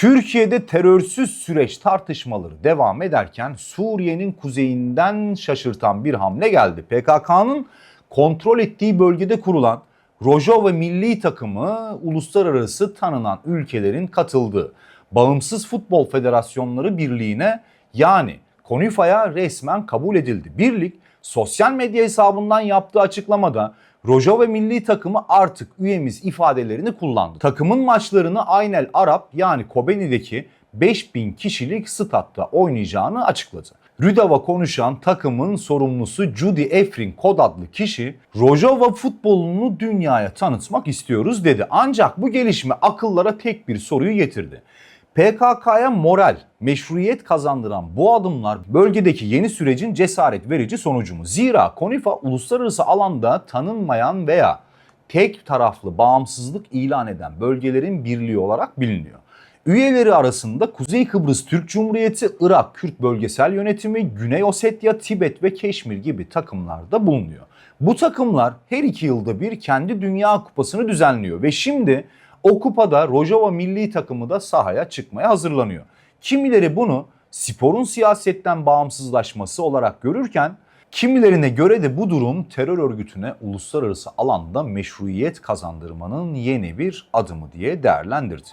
Türkiye'de terörsüz süreç tartışmaları devam ederken Suriye'nin kuzeyinden şaşırtan bir hamle geldi. PKK'nın kontrol ettiği bölgede kurulan Rojava milli takımı uluslararası tanınan ülkelerin katıldığı Bağımsız Futbol Federasyonları Birliği'ne yani KONİFA'ya resmen kabul edildi. Birlik sosyal medya hesabından yaptığı açıklamada Rojava milli takımı artık üyemiz ifadelerini kullandı. Takımın maçlarını Aynel Arap yani Kobeni'deki 5000 kişilik statta oynayacağını açıkladı. Rüdava konuşan takımın sorumlusu Judy Efrin Kod adlı kişi Rojava futbolunu dünyaya tanıtmak istiyoruz dedi. Ancak bu gelişme akıllara tek bir soruyu getirdi. PKK'ya moral, meşruiyet kazandıran bu adımlar bölgedeki yeni sürecin cesaret verici sonucu mu? Zira Konifa uluslararası alanda tanınmayan veya tek taraflı bağımsızlık ilan eden bölgelerin birliği olarak biliniyor. Üyeleri arasında Kuzey Kıbrıs Türk Cumhuriyeti, Irak Kürt Bölgesel Yönetimi, Güney Ossetya, Tibet ve Keşmir gibi takımlar da bulunuyor. Bu takımlar her iki yılda bir kendi Dünya Kupası'nı düzenliyor ve şimdi o kupada Rojava milli takımı da sahaya çıkmaya hazırlanıyor. Kimileri bunu sporun siyasetten bağımsızlaşması olarak görürken kimilerine göre de bu durum terör örgütüne uluslararası alanda meşruiyet kazandırmanın yeni bir adımı diye değerlendirdi.